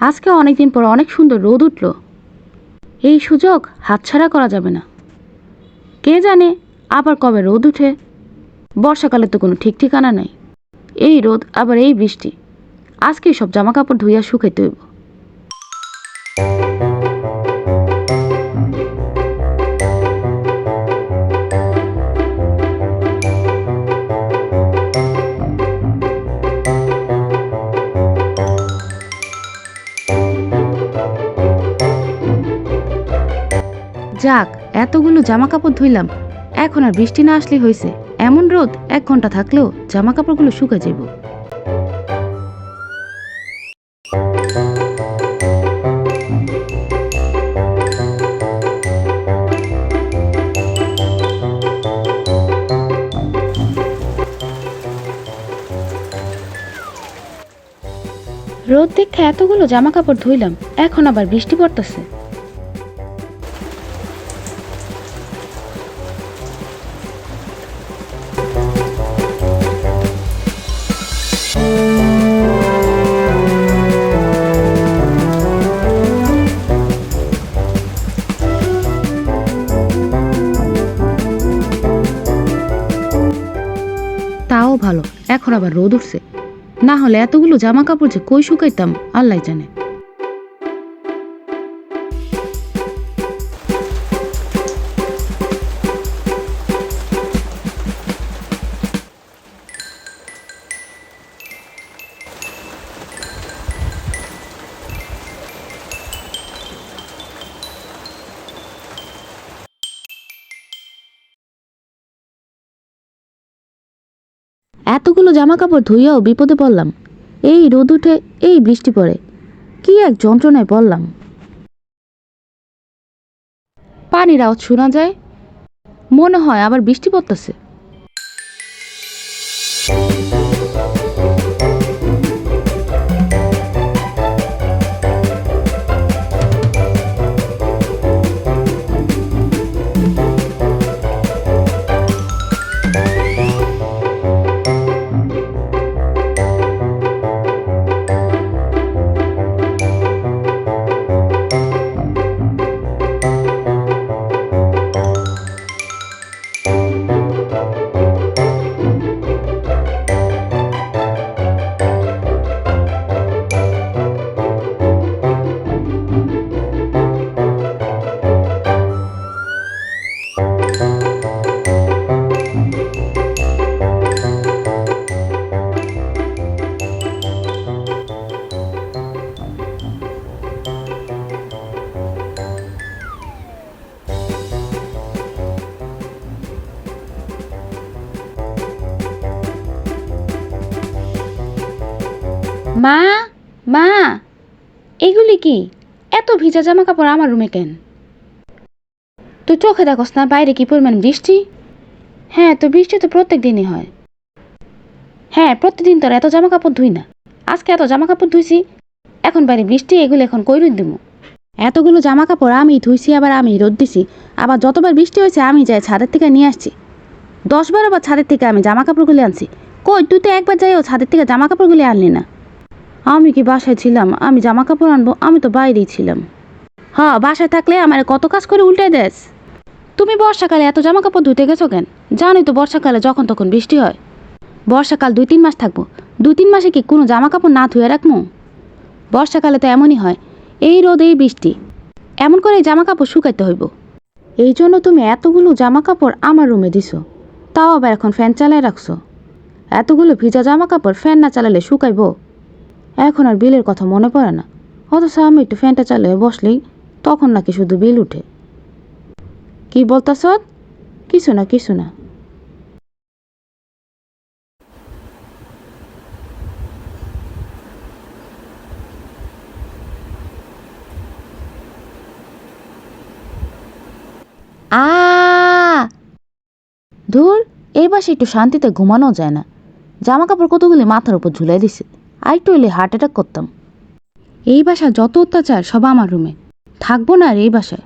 আজকে অনেকদিন পর অনেক সুন্দর রোদ উঠল। এই সুযোগ হাতছাড়া করা যাবে না। কে জানে আবার কবে রোদ উঠে? বর্ষাকালে তো কোনো ঠিক ঠিকানা নাই। এই রোদ, আবার এই বৃষ্টি। আজকে সব জামা কাপড় ধুইয়া শুকাইতে হইব। যাক, এতগুলো জামা কাপড় ধুইলাম। এখন আর বৃষ্টি না আসলে হয়েছে এমন রোদ, এক ঘণ্টা থাকলেও জামা কাপড়গুলো শুকে যাইব। রোদ দেখে এতগুলো জামা কাপড় ধুইলাম, এখন আবার বৃষ্টি পড়তেছে। ভালো, এখন আবার রোদ উঠছে। না হলে এতগুলো জামা কাপড় যে কই শুকাইতাম, আল্লাহ জানে। এতগুলো জামা কাপড় ধুইয়াও বিপদে পড়লাম। এই রোদ উঠে এই বৃষ্টি পড়ে। কি এক যন্ত্রণায় পড়লাম। পানির আওয়াজ শোনা যায়। মনে হয় আবার বৃষ্টি পড়তেছে। মা মা, এগুলি কি? এত ভিজা জামা কাপড় আমার রুমে কেন? তুই চোখে দেখোস না, বাইরে কি পরিমাণ বৃষ্টি? হ্যাঁ তো বৃষ্টি তো প্রত্যেক দিনই হয়। হ্যাঁ প্রতিদিন তোর এত জামা কাপড় ধুই না। আজকে এত জামা কাপড় ধুইছি, এখন বাইরে বৃষ্টি, এগুলো এখন কই রোদ দিব এতগুলো জামা কাপড় আমি ধুইছি, আবার আমি রোদ দিছি। আবার যতবার বৃষ্টি হয়েছে, আমি যাই ছাদের থেকে নিয়ে আসছি। দশ বারো বার ছাদের থেকে আমি জামা কাপড়গুলি আনছি। কই, তুই তো একবার যাইও ছাদের থেকে জামা কাপড়গুলি আনলি না। আমি কি বাসায় ছিলাম? আমি জামা কাপড় আনব, আমি তো বাইরেই ছিলাম। হ্যাঁ বাসায় থাকলে আমার কত কাজ করে উল্টে দেস। তুমি বর্ষাকালে এত জামা কাপড় ধুতে গেছো কেন? জানোই তো বর্ষাকালে যখন তখন বৃষ্টি হয়। বর্ষাকাল দুই তিন মাস থাকব। দুই তিন মাসে কি কোনো জামা কাপড় না ধুয়ে রাখব? বর্ষাকালে তো এমনই হয়, এই রোদ এই বৃষ্টি। এমন করে জামা কাপড় শুকাইতে হইব। এই জন্য তুমি এতগুলো জামা কাপড় আমার রুমে দিছো। তাও আবার এখন ফ্যান চালায় রাখছো। এতগুলো ভিজা জামা কাপড় ফ্যান না চালালে শুকাইবো। এখন আর বিলের কথা মনে পড়ে না। অথচ আমি একটু ফ্যানটা চালিয়ে বসলেই তখন নাকি শুধু বিল উঠে। কি বলতাস কিছু না কিছু না। ধুর, এই বাসে একটু শান্তিতে ঘুমানো যায় না। জামা কাপড় কতগুলি মাথার উপর ঝুলাই দিছে। আর একটু এলে হার্ট অ্যাটাক করতাম। এই বাসা যত অত্যাচার সব আমার রুমে থাকব না আর এই বাসায়।